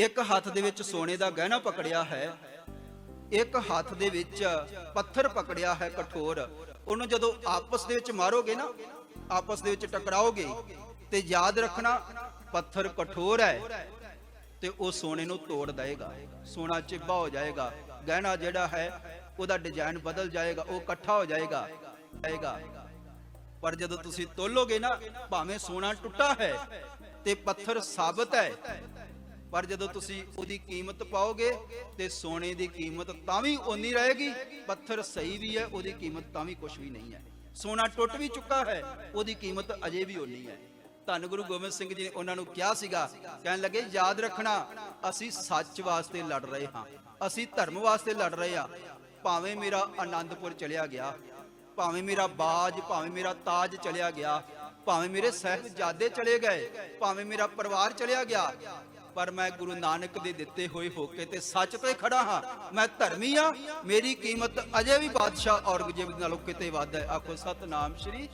ਇੱਕ ਹੱਥ ਦੇ ਵਿੱਚ ਸੋਨੇ ਦਾ ਗਹਿਣਾ ਪਕੜਿਆ ਹੈ, ਇੱਕ ਹੱਥ ਦੇ ਵਿੱਚ ਪੱਥਰ ਪਕੜਿਆ ਹੈ ਕਠੋਰ। ਉਹਨੂੰ ਜਦੋਂ ਆਪਸ ਦੇ ਵਿੱਚ ਮਾਰੋਗੇ ਨਾ, ਆਪਸ ਦੇ ਵਿੱਚ ਟਕਰਾਓਗੇ ਤੇ ਯਾਦ ਰੱਖਣਾ, ਪੱਥਰ ਕਠੋਰ ਹੈ ਤੇ ਉਹ ਸੋਨੇ ਨੂੰ ਤੋੜ ਦੇਗਾ ਸੋਨਾ ਚਿੱਬਾ ਹੋ ਜਾਏਗਾ ਗਹਿਣਾ ਜਿਹੜਾ ਹੈ, ਉਹਦਾ ਡਿਜ਼ਾਈਨ ਬਦਲ ਜਾਏਗਾ ਉਹ ਇਕੱਠਾ ਹੋ ਜਾਏਗਾ ਜਾਏਗਾ ਪਰ ਜਦੋਂ ਤੁਸੀਂ ਤੋਲੋਗੇ ਨਾ, ਭਾਵੇਂ ਸੋਨਾ ਟੁੱਟਾ ਹੈ ਤੇ ਪੱਥਰ ਸਾਬਤ ਹੈ ਪਰ ਜਦੋਂ ਤੁਸੀਂ ਉਹਦੀ ਕੀਮਤ ਪਾਓਗੇ ਤੇ ਸੋਨੇ ਦੀ ਕੀਮਤ ਤਾਂ ਵੀ ਓਨੀ ਰਹੇਗੀ, ਪੱਥਰ ਸਹੀ ਵੀ ਹੈ, ਉਹਦੀ ਕੀਮਤ ਤਾਂ ਵੀ ਕੁਝ ਵੀ ਨਹੀਂ ਹੈ। ਸੋਨਾ ਟੁੱਟ ਵੀ ਚੁੱਕਾ ਹੈ, ਉਹਦੀ ਕੀਮਤ ਅਜੇ ਵੀ ਓਨੀ ਹੈ। ਧੰਨ ਗੁਰੂ ਗੋਬਿੰਦ ਸਿੰਘ ਜੀ ਨੇ ਉਹਨਾਂ ਨੂੰ ਕਿਹਾ ਸੀਗਾ, ਕਹਿਣ ਲੱਗੇ, ਯਾਦ ਰੱਖਣਾ, ਅਸੀਂ ਸੱਚ ਵਾਸਤੇ ਲੜ ਰਹੇ ਹਾਂ, ਅਸੀਂ ਧਰਮ ਵਾਸਤੇ ਲੜ ਰਹੇ ਹਾਂ। ਭਾਵੇਂ ਮੇਰਾ ਆਨੰਦਪੁਰ ਚਲਿਆ ਗਿਆ, ਭਾਵੇਂ ਮੇਰਾ ਬਾਜ, ਭਾਵੇਂ ਮੇਰਾ ਤਾਜ ਚਲਿਆ ਗਿਆ, ਭਾਵੇਂ ਮੇਰੇ ਸਹਿਬਜ਼ਾਦੇ ਚਲੇ ਗਏ, ਭਾਵੇਂ ਮੇਰਾ ਪਰਿਵਾਰ ਚਲਿਆ ਗਿਆ ਪਰ ਮੈਂ ਗੁਰੂ ਨਾਨਕ ਦੇ ਦਿੱਤੇ ਹੋਏ ਹੋਕੇ ਤੇ ਸੱਚ ਤੇ ਖੜਾ ਹਾਂ। ਮੈਂ ਧਰਮੀ ਹਾਂ। ਮੇਰੀ ਕੀਮਤ ਅਜੇ ਵੀ ਬਾਦਸ਼ਾਹ ਔਰੰਗਜ਼ੇਬ ਨਾਲੋਂ ਕਿਤੇ ਵੱਧ ਹੈ। ਆਖੋ, ਸਤਨਾਮ ਸ਼੍ਰੀ